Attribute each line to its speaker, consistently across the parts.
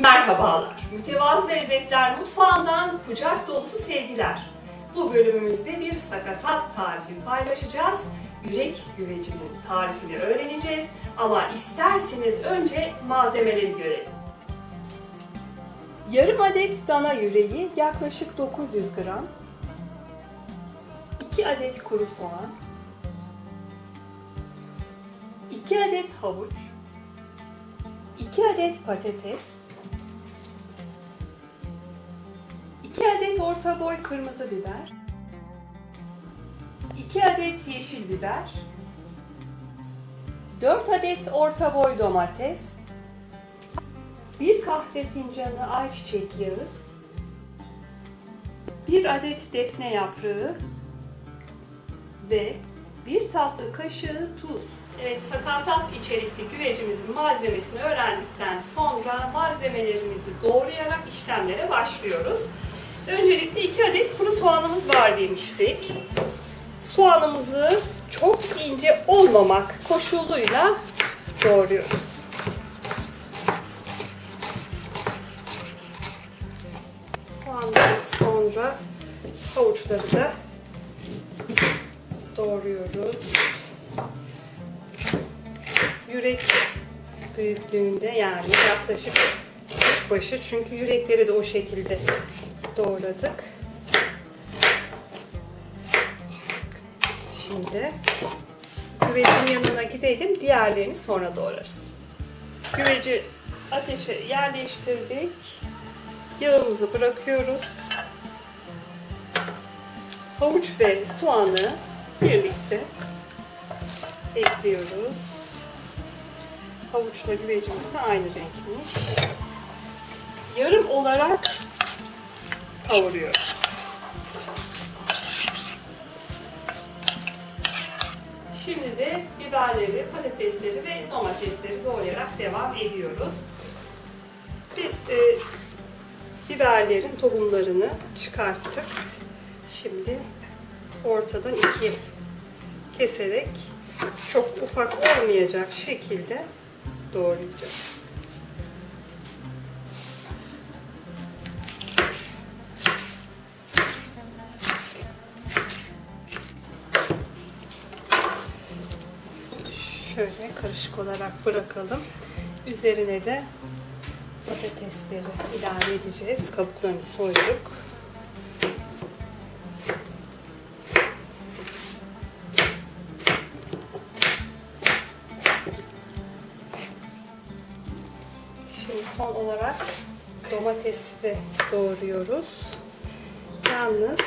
Speaker 1: Merhabalar. Mütevazı Lezzetler Mutfağı'ndan kucak dolusu sevgiler. Bu bölümümüzde bir sakatat tarifi paylaşacağız. Yürek güvecinin tarifini öğreneceğiz. Ama isterseniz önce malzemeleri görelim. Yarım adet dana yüreği yaklaşık 900 gram. 2 adet kuru soğan. 2 adet havuç. 2 adet patates, orta boy kırmızı biber, 2 adet yeşil biber, 4 adet orta boy domates, 1 kahve fincanı ayçiçek yağı, 1 adet defne yaprağı. Ve 1 tatlı kaşığı tuz. Evet, sakatat içerikli güvecimizin malzemesini öğrendikten sonra malzemelerimizi doğrayarak işlemlere başlıyoruz. Öncelikle 2 adet kuru soğanımız var demiştik. Soğanımızı çok ince olmamak koşuluyla doğruyoruz. Soğandan sonra havuçları da doğruyoruz yürek büyüklüğünde yani yaklaşık başı çünkü yürekleri de o şekilde doğradık. Şimdi güvecin yanına gidelim. Diğerlerini sonra doğrarız. Güveci ateşe yerleştirdik. Yağımızı bırakıyoruz. Havuç ve soğanı birlikte ekliyoruz. Havuçla güvecimiz de aynı renkmiş. Yarım olarak kavuruyoruz. Şimdi de biberleri, patatesleri ve domatesleri doğrayarak devam ediyoruz. Biz e, biberlerin tohumlarını çıkarttık. Şimdi ortadan ikiye keserek çok ufak olmayacak şekilde doğrayacağız. Şöyle karışık olarak bırakalım. Üzerine de patatesleri ilave edeceğiz. Kabuklarını soyduk. Şimdi son olarak domatesi de doğruyoruz. Yalnız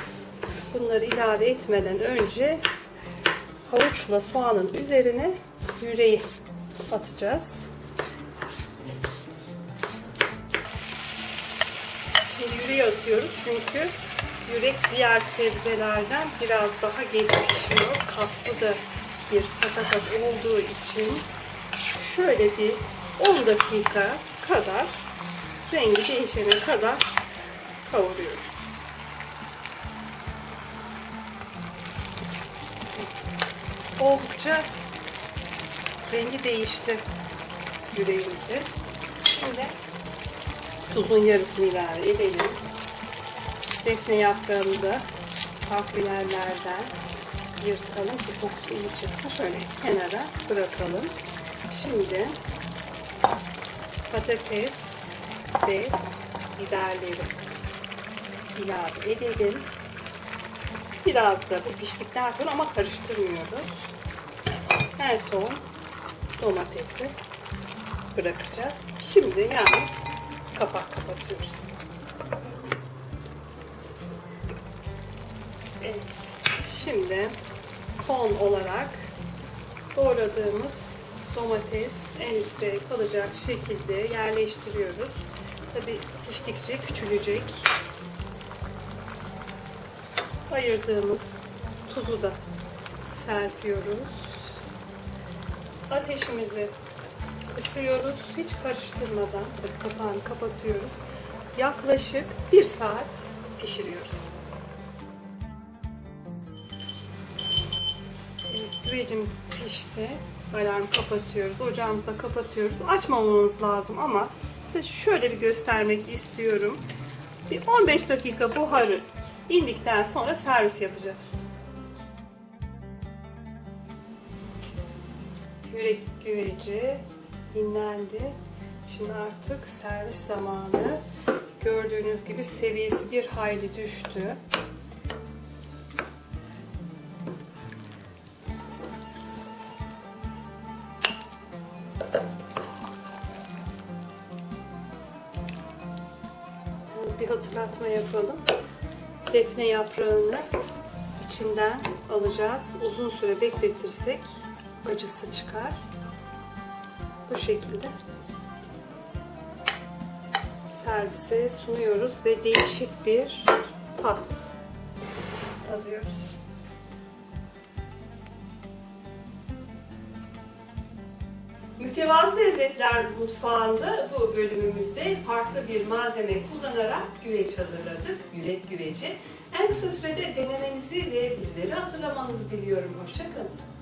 Speaker 1: bunları ilave etmeden önce havuçla soğanın üzerine yüreği atacağız. Şimdi yüreği atıyoruz çünkü yürek diğer sebzelerden biraz daha geç pişiyor. Kaslı da bir sakatat olduğu için şöyle bir 10 dakika kadar rengi değişene kadar kavuruyoruz. Oldukça rengi değişti yüreğimizde. Şimdi tuzun yarısını ilave edelim. Defne yaprağını da farklı yerlerden yırtalım ki kokusu iyi çıksın. Şöyle kenara bırakalım. Şimdi patates ve biberleri ilave edelim. Biraz da bu piştikten sonra ama karıştırmıyoruz. En son domatesi bırakacağız. Şimdi yalnız kapak kapatıyoruz. Evet. Şimdi son olarak doğradığımız domates en üstte kalacak şekilde yerleştiriyoruz. Tabi piştikçe küçülecek. Ayırdığımız tuzu da serpiyoruz. Ateşimizi kısıyoruz. Hiç karıştırmadan kapağını kapatıyoruz. Yaklaşık bir saat pişiriyoruz. Evet, güvecimiz pişti. Alarm kapatıyoruz. Ocağımızı da kapatıyoruz. Açmamamız lazım ama size şöyle bir göstermek istiyorum. Bir 15 dakika buharı indikten sonra servis yapacağız. Yürek güveci dinlendi. Şimdi artık servis zamanı. Gördüğünüz gibi seviyesi bir hayli düştü. Bir hatırlatma yapalım. Defne yaprağını içinden alacağız. Uzun süre bekletirsek acısı çıkar. Bu şekilde servise sunuyoruz ve değişik bir tat tadıyoruz. Mütevazı Lezzetler Mutfağı'nda bu bölümümüzde farklı bir malzeme kullanarak güveç hazırladık. Yürek güveci. En kısa sürede denemenizi ve bizleri hatırlamanızı diliyorum. Hoşçakalın.